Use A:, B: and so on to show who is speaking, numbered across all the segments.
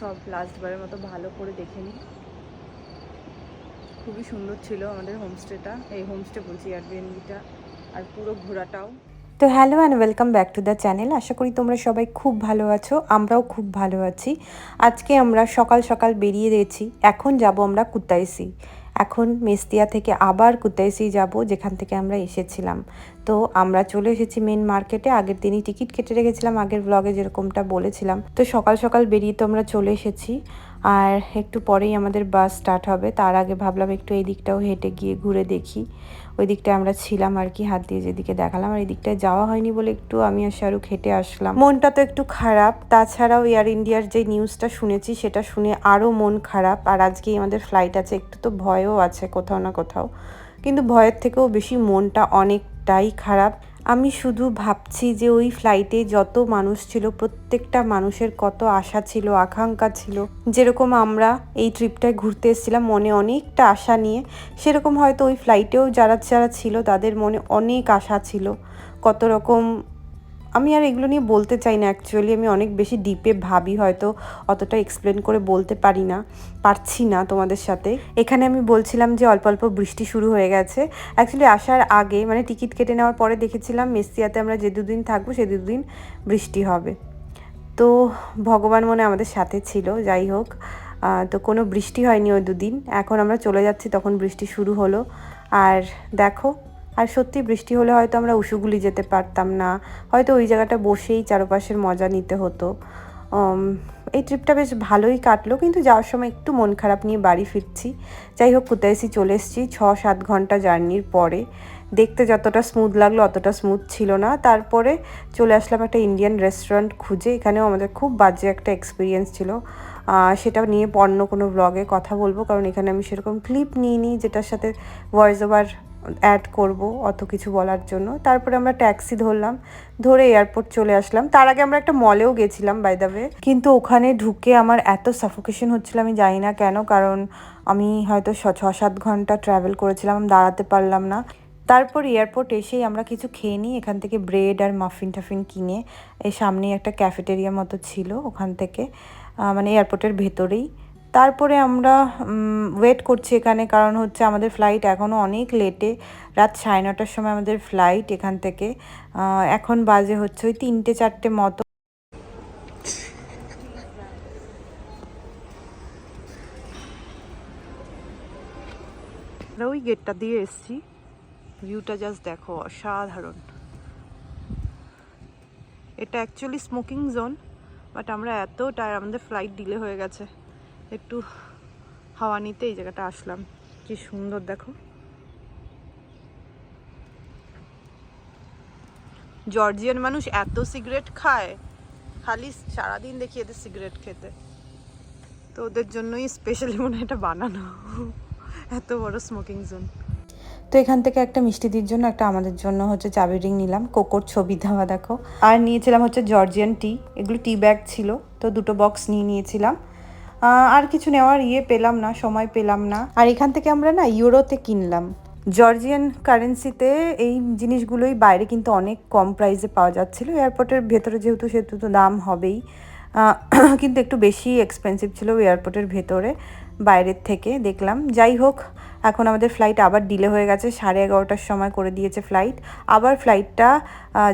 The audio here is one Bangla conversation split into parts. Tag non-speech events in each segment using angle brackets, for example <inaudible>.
A: সব লাস্টবারের মতো ভালো করে দেখে নিই। খুবই সুন্দর ছিল আমাদের হোমস্টেটা এই হোমস্টে বলছি এয়ারবিএনবিটা আর পুরো ঘোরাটাও।
B: তো hello and welcome back to the channel আশা করি তোমরা সবাই খুব ভালো আছো, আমরাও খুব ভালো আছি। আজকে আমরা সকাল সকাল বেরিয়ে গেছি, এখন যাব আমরা কুতাইসি এখন মেস্তিয়া থেকে আবার কুতাইসি যাব, যেখান থেকে আমরা এসেছিলাম। তো আমরা চলে এসেছি মেন মার্কেটে আগের দিনই টিকিট কেটে রেখেছিলাম, আগের ব্লগে যেরকমটা বলেছিলাম। তো সকাল সকাল বেরিয়ে তো আমরা চলে এসেছি। আর একটু পরেই আমাদের বাস স্টার্ট হবে। তার আগে ভাবলাম একটু এই দিকটাও হেঁটে গিয়ে ঘুরে দেখি। ওই দিকটায় আমরা ছিলাম আর কি, হাত দিয়ে যেদিকে দেখালাম। আর এই দিকটায় যাওয়া হয়নি বলে একটু আমি আর শাহরুখ হেঁটে আসলাম। মনটা তো একটু খারাপ। তাছাড়াও এয়ার ইন্ডিয়ার যে নিউজটা শুনেছি, সেটা শুনে আরও মন খারাপ। আর আজকেই আমাদের ফ্লাইট আছে, একটু তো ভয়ও আছে কোথাও না কোথাও। কিন্তু ভয়ের থেকেও বেশি মনটা অনেকটাই খারাপ। আমি শুধু ভাবছি যে ওই ফ্লাইটে যত মানুষ ছিল, প্রত্যেকটা মানুষের কত আশা ছিল, আকাঙ্ক্ষা ছিল। যেরকম আমরা এই ট্রিপটায় ঘুরতে এসেছিলাম, মনে অনেকটা আশা নিয়ে, সেরকম হয়তো ওই ফ্লাইটেও যারা যারা ছিল, তাদের মনে অনেক আশা ছিল। কত রকম আমি আর এগুলো নিয়ে বলতে চাই না অ্যাকচুয়ালি আমি অনেক বেশি ডিপে ভাবি হয়তো, অতটা এক্সপ্লেন করে বলতে পারি না, পারছি না তোমাদের সাথে। এখানে আমি বলছিলাম যে অল্প অল্প বৃষ্টি শুরু হয়ে গেছে। অ্যাকচুয়ালি আসার আগে মানে টিকিট কেটে নেওয়ার পরে দেখেছিলাম মেসিয়াতে আমরা যে দুদিন থাকব, সে দুদিন বৃষ্টি হবে। তো ভগবান মনে আমাদের সাথে ছিল, যাই হোক। তো কোনো বৃষ্টি হয়নি ওই দুদিন। এখন আমরা চলে যাচ্ছি, তখন বৃষ্টি শুরু হলো। আর দেখো আর সত্যি বৃষ্টি হলে হয়তো আমরা উসুগুলি যেতে পারতাম না। হয়তো ওই জায়গাটা বসেই চারপাশের মজা নিতে হতো। এই ট্রিপটা বেশ ভালোই কাটলো, কিন্তু যাওয়ার সময় একটু মন খারাপ নিয়ে বাড়ি ফিরছি। যাই হোক, কুতাইসি চলে এসেছি ছ সাত ঘণ্টা জার্নির পরে। দেখতে যতটা স্মুথ লাগল অতটা স্মুথ ছিল না। তারপরে চলে আসলাম একটা ইন্ডিয়ান রেস্টুরেন্ট খুঁজে। এখানেও আমাদের খুব বাজে একটা এক্সপিরিয়েন্স ছিল। সেটা নিয়ে অন্য কোনো ব্লগে কথা বলব, কারণ এখানে আমি সেরকম ক্লিপ নিয়ে নিই যেটার সাথে ভয়েস ওভার অ্যাড করব অত কিছু বলার জন্য। তারপরে আমরা ট্যাক্সি ধরলাম, ধরে এয়ারপোর্ট চলে আসলাম। তার আগে আমরা একটা মলেও গেছিলাম বাই দ্য ওয়ে কিন্তু ওখানে ঢুকে আমার এত সাফোকেশন হচ্ছিল, আমি জানি না কেন, কারণ আমি হয়তো ছ- সাত ঘণ্টা ট্রাভেল করেছিলাম দাঁড়াতে পারলাম না। তারপর এয়ারপোর্ট এসেই আমরা কিছু খেয়ে নিই, এখান থেকে ব্রেড আর মাফিন টাফিন কিনে, এই সামনেই একটা ক্যাফেটেরিয়া মতো ছিল ওখান থেকে মানে এয়ারপোর্টের ভেতরেই। তারপরে আমরা ওয়েট করছি এখানে, কারণ হচ্ছে আমাদের ফ্লাইট এখনও অনেক লেটে রাত সাড়ে নটার সময় আমাদের ফ্লাইট এখান থেকে। এখন বাজে হচ্ছে ওই তিনটে চারটে মতো।
A: ওই গেটটা দিয়ে এসেছি। ভিউটা জাস্ট দেখো, অসাধারণ। এটা অ্যাকচুয়ালি স্মোকিং জোন বাট আমরা এত টায়ার আমাদের ফ্লাইট ডিলে হয়ে গেছে। একটু হাওয়া নিতে এই জায়গাটা আসলাম। কি সুন্দর দেখো। জর্জিয়ান মানুষ এত সিগারেট খায়। খালি সারাদিন দেখি এদের সিগারেট খেতে। তো ওদের জন্যই স্পেশালি মনে এটা বানানো। এত বড় স্মোকিং জোন
B: তো এখান থেকে একটা মিষ্টিদির জন্য, একটা আমাদের জন্য হচ্ছে চাবি রিং নিলাম। কোকোর ছবি দেওয়া দেখো। আর নিয়েছিলাম হচ্ছে জর্জিয়ান টি এগুলো টি ব্যাগ ছিল। তো দুটো বক্স নিয়ে নিয়েছিলাম। আর কিছু নেওয়ার ইয়ে পেলাম না, সময় পেলাম না। আর এখান থেকে আমরা না ইউরোতে কিনলাম। জর্জিয়ান কারেন্সিতে এই জিনিসগুলোই বাইরে কিন্তু অনেক কম প্রাইসে পাওয়া যাচ্ছিল। এয়ারপোর্টের ভেতরে যেহেতু সেহেতু তো দাম হবেই। <clears throat> কিন্তু একটু বেশি এক্সপেন্সিভ ছিল এয়ারপোর্টের ভেতরে। বাইরের থেকে দেখলাম। যাই হোক, এখন আমাদের ফ্লাইট আবার ডিলে হয়ে গেছে, সাড়ে এগারোটার সময় করে দিয়েছে ফ্লাইট আবার ফ্লাইটটা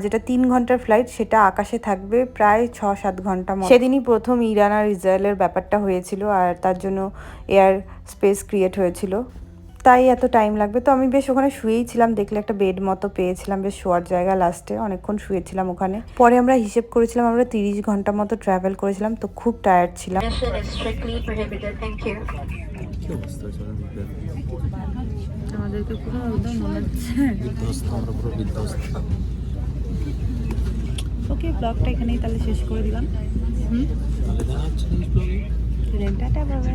B: যেটা তিন ঘণ্টার ফ্লাইট সেটা আকাশে থাকবে প্রায় ছ সাত ঘণ্টা সেদিনই প্রথম ইরান আর ইসরায়েলের ব্যাপারটা হয়েছিল, আর তার জন্য এয়ার স্পেস ক্রিয়েট হয়েছিল। তাই এত টাইম লাগবে। তো আমি বেশ ওখানে শুয়েই ছিলাম দেখলে একটা বেড মতো পেয়েছিলাম বেশ শোয়ার জায়গা লাস্টে অনেকক্ষণ শুয়েছিলাম ওখানে। পরে আমরা হিসেব করেছিলাম আমরা তিরিশ ঘণ্টা মতো ট্রাভেল করেছিলাম তো খুব টায়ার্ড ছিলাম.
A: আমাদেরকে পুরো একদম মনে হচ্ছে। ওকে ব্লগটা এখানেই তাহলে শেষ করে দিলাম। হুম? টাটা বাবা